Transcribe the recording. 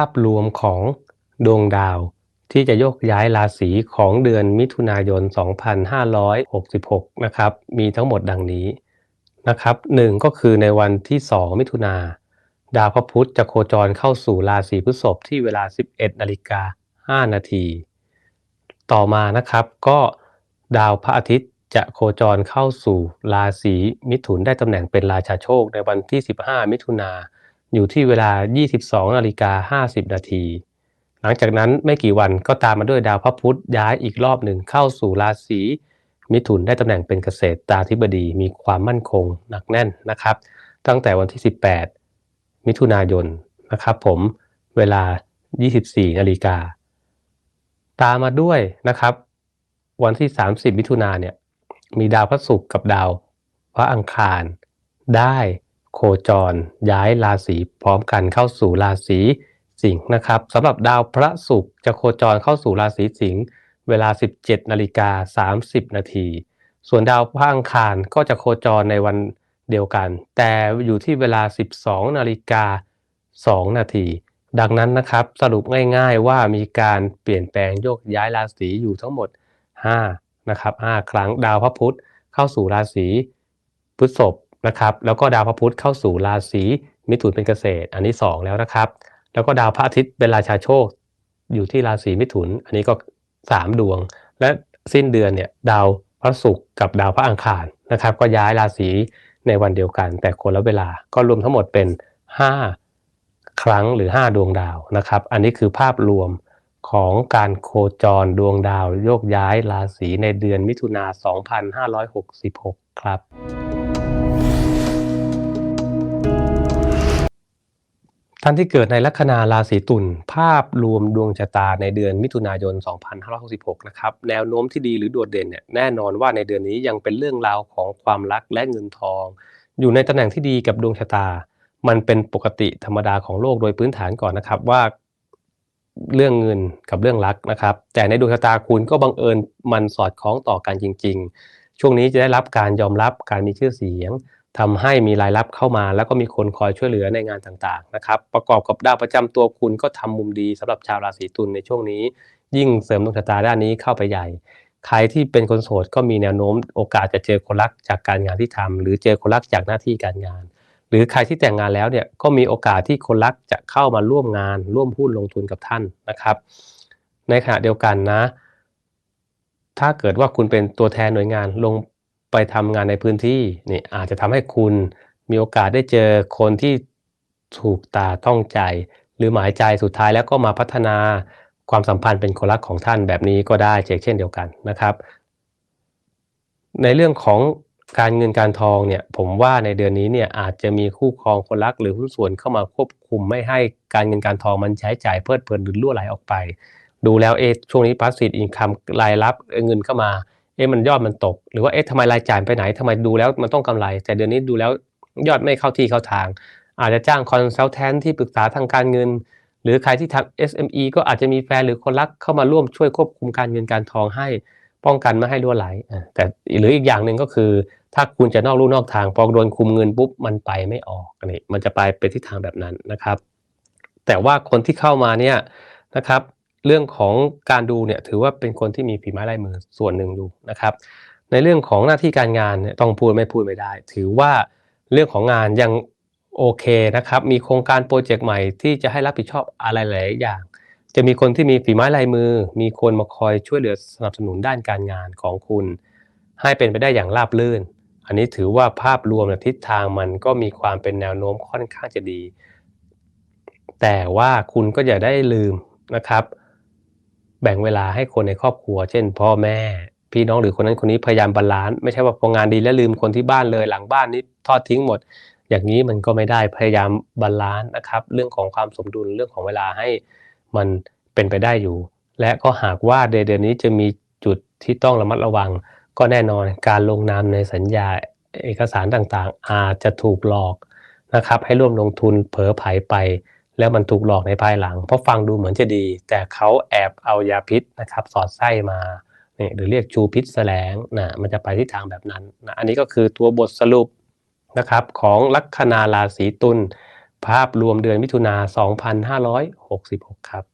าพรวมของดวงดาวที่จะโยกย้ายราศีของเดือนมิถุนายน 2566 นะครับ มีทั้งหมดดังนี้นะครับหนึ่งก็คือในวันที่ 2 มิถุนาดาวพระพุธจะโคจรเข้าสู่ราศีพฤษภที่เวลา 11นาฬิกา5นาทีต่อมานะครับก็ดาวพระอาทิตย์จะโคจรเข้าสู่ราศีมิถุนได้ตำแหน่งเป็นราชาโชคในวันที่ 15 มิถุนา อยู่ที่เวลา 22นาฬิกา50 นาที หลังจากนั้นไม่กี่วันก็ตามมาด้วยดาวพระพุธย้ายอีกรอบหนึ่งเข้าสู่ราศีมิถุนได้ตำแหน่งเป็นเกษตรตาธิบดีมีความมั่นคงหนักแน่นนะครับ ตั้งแต่วันที่ 18 มิถุนายนนะครับผมเวลา 24นาฬิกาตามมาด้วยนะครับ วันที่ 30 มิถุนาเนี่ยมีดาวพระศุกร์กับดาวพระอังคารได้ โคจร ย้ายราศีพร้อมกันเข้าสู่ราศีสิงห์นะครับสำหรับดาวพระศุกร์จะโคจรเข้าสู่ราศีสิงห์เวลา 17นาฬิกา30 นาทีส่วนดาวพระอังคารก็จะโคจรในวันเดียวกัน แต่อยู่ที่เวลา 12นาฬิกา2นาทีดังนั้นนะครับสรุปง่ายๆว่ามีการเปลี่ยนแปลงโยกย้ายราศีอยู่ทั้งหมด5นะครับ5ครั้งดาวพระพุธเข้าสู่ราศีพฤษภ นะครับแล้วก็ดาวพระพุธเข้าสู่ราศีมิถุนเป็นเกษตร อันนี้ 2 แล้วนะครับ แล้วก็ดาวพระอาทิตย์เป็นราชาโชค อยู่ที่ราศีมิถุน อันนี้ก็สามดวง และสิ้นเดือนเนี่ยดาวพระศุกร์กับดาวพระอังคารนะครับ ก็ย้ายราศีในวันเดียวกัน แต่คนละเวลาก็รวมทั้งหมดเป็น 5 ครั้งหรือ 5 ดวงดาวนะครับ อันนี้คือภาพรวมของการโคจรดวงดาวโยกย้ายราศีในเดือนมิถุนา 2566 ครับ ท่านที่เกิดในลัคนาราศีตุลภาพรวมดวงชะตาในเดือนมิถุนายน 2566 นะครับแนวโน้มที่ดีหรือโดดเด่นเนี่ยแน่นอนว่าในเดือนนี้ยังเป็นเรื่องราวของความรักและเงินทอง อยู่ในตำแหน่งที่ดีกับดวงชะตา มันเป็นปกติธรรมดาของโลกโดยพื้นฐานก่อนนะครับว่าเรื่องเงินกับเรื่องรักนะครับ แต่ในดวงชะตาคุณก็บังเอิญมันสอดคล้องต่อกันจริง ๆ ช่วงนี้จะได้รับการยอมรับการมีชื่อเสียง ทำให้มีรายรับเข้ามา แล้วก็มีคนคอยช่วยเหลือในงานต่างๆนะครับ ประกอบกับดาวประจำตัวคุณก็ทำมุมดีสำหรับชาวราศีตุลในช่วงนี้ ยิ่งเสริมดวงชะตาด้านนี้เข้าไปใหญ่ ใครที่เป็นคนโสดก็มีแนวโน้มโอกาสจะเจอคนรักจากการงานที่ทำหรือเจอคนรักจากหน้าที่การงาน หรือใครที่แต่งงานแล้วเนี่ยก็มีโอกาสที่คนรักจะเข้ามาร่วมงาน ร่วมหุ้นลงทุนกับท่านนะครับ ในขณะเดียวกันนะ ถ้าเกิดว่าคุณเป็นตัวแทนหน่วยงานลง ไปทำงานในพื้นที่นี่อาจจะทำให้คุณมีโอกาสได้เจอคนที่ถูกตาต้องใจ หรือหมายใจสุดท้ายแล้วก็มาพัฒนาความสัมพันธ์เป็นคนรักของท่านแบบนี้ก็ได้เช่นเดียวกันนะครับ ในเรื่องของการเงินการทองเนี่ยผมว่าในเดือนนี้เนี่ยอาจจะมีคู่ครองคนรักหรือหุ้นส่วนเข้ามาควบคุมไม่ให้การเงินการทองมันใช้จ่ายเพลิดเพลินหรือล่วไหลออกไป ดูแล้วเอช่วงนี้พาสซีฟอินคัมรายรับเงินเข้ามา อ๊ะมันยอดมันตก หรือว่าเอ๊ะทำไมรายจ่ายไปไหนทำไมดูแล้วมันต้องกำไร แต่เดือนนี้ดูแล้วยอดไม่เข้าที่เข้าทาง อาจจะจ้างคอนซัลแทนที่ปรึกษาทางการเงิน หรือใครที่ทำ SME ก็อาจจะมีแฟนหรือคนรักเข้ามาร่วมช่วยควบคุมการเงินการทองให้ป้องกันไม่ให้รั่วไหลแต่หรืออีกอย่างหนึ่งก็คือ ถ้าคุณจะนอกลู่นอกทางพอโดนคุมเงินปุ๊บมันไปไม่ออกนี่มันจะไปเป็นทิศทางแบบนั้นนะครับ แต่ว่าคนที่เข้ามาเนี่ยนะครับ เรื่องของการดูเนี่ยถือว่าเป็นคนที่มีฝีไม้ลายมือส่วนหนึ่งดูนะครับ ในเรื่องของหน้าที่การงานเนี่ยต้องพูดไม่พูดไม่ได้ ถือว่าเรื่องของงานยังโอเคนะครับ มีโครงการโปรเจกต์ใหม่ที่จะให้รับผิดชอบอะไรหลายอย่าง จะมีคนที่มีฝีไม้ลายมือ มีคนมาคอยช่วยเหลือสนับสนุนด้านการงานของคุณ ให้เป็นไปได้อย่างราบรื่น อันนี้ถือว่าภาพรวมทิศทางมันก็มีความเป็นแนวโน้มค่อนข้างจะดี แต่ว่าคุณก็อย่าได้ลืมนะครับ แบ่งเวลาให้คนในครอบครัว เช่น พ่อแม่ พี่น้องหรือคนนั้นคนนี้พยายามบาลานซ์ไม่ใช่ว่าพองานดีแล้วลืมคนที่บ้านเลยหลังบ้านนี้ทอดทิ้งหมด อย่างนี้มันก็ไม่ได้พยายามบาลานซ์นะครับ เรื่องของความสมดุลเรื่องของเวลาให้มันเป็นไปได้อยู่ และก็หากว่าเดือนนี้จะมีจุดที่ต้องระมัดระวัง ก็แน่นอนการลงนามในสัญญาเอกสารต่างๆ อาจจะถูกหลอกนะครับ ให้ร่วมลงทุนเผลอไผไป แล้วมันถูกหลอกในภายหลัง เพราะฟังดูเหมือนจะดี แต่เขาแอบเอายาพิษนะครับสอดไส้มาเนี่ยหรือเรียกชูพิษแสลงนะมันจะไปที่ทางแบบนั้นนะอันนี้ก็คือตัวบทสรุปนะครับของลัคนาราศีตุลภาพรวมเดือนมิถุนา 2566 ครับ